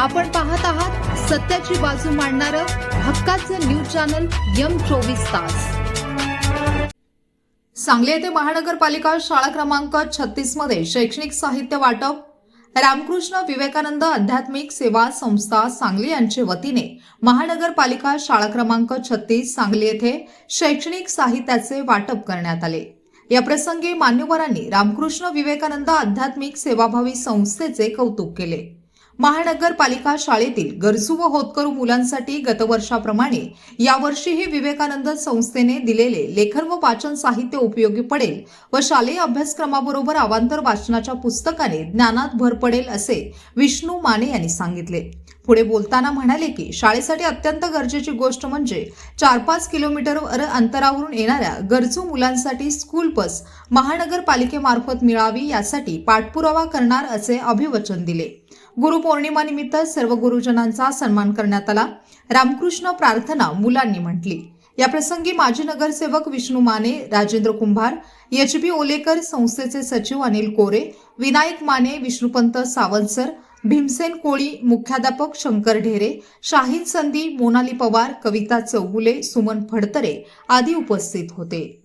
आपण पाहत आहात सत्याची बाजू मांडणारं हक्काचं न्यूज चॅनल यम चोवीस तास. सांगली येथे महानगरपालिका शाळा क्रमांक छत्तीसमध्ये शैक्षणिक साहित्य वाटप. रामकृष्ण विवेकानंद आध्यात्मिक सेवा संस्था सांगली यांच्या वतीने महानगरपालिका शाळा क्रमांक छत्तीस सांगली येथे शैक्षणिक साहित्याचे वाटप करण्यात आले. या प्रसंगी मान्यवरांनी रामकृष्ण विवेकानंद आध्यात्मिक सेवाभावी संस्थेचे कौतुक केले. महानगरपालिका शाळेतील गरजू व होतकरू मुलांसाठी गतवर्षाप्रमाणे यावर्षीही विवेकानंद संस्थेने दिलेले लेखन व वाचन साहित्य उपयोगी पडेल व शालेय अभ्यासक्रमाबरोबर अवांतर वाचनाच्या पुस्तकाने ज्ञानात भर पडेल असे विष्णू माने यांनी सांगितले. पुढे बोलताना म्हणाले की शाळेसाठी अत्यंत गरजेची गोष्ट म्हणजे चार पाच किलोमीटरवर अंतरावरून येणाऱ्या गरजू मुलांसाठी स्कूल बस महानगरपालिकेमार्फत मिळावी यासाठी पाठपुरावा करणार असे अभिवचन दिले. गुरुपौर्णिमानिमित्त सर्व गुरुजनांचा सन्मान करण्यात आला. रामकृष्ण प्रार्थना मुलांनी म्हटली. याप्रसंगी माजी नगरसेवक विष्णू माने राजेंद्र कुंभार एच बी ओलेकर संस्थेचे सचिव अनिल कोरे विनायक माने विष्णुपंत सावंतसर भीमसेन कोळी मुख्याध्यापक शंकर ढेरे शाहीन संधी मोनाली पवार कविता चौगुले सुमन फडतरे आदी उपस्थित होते.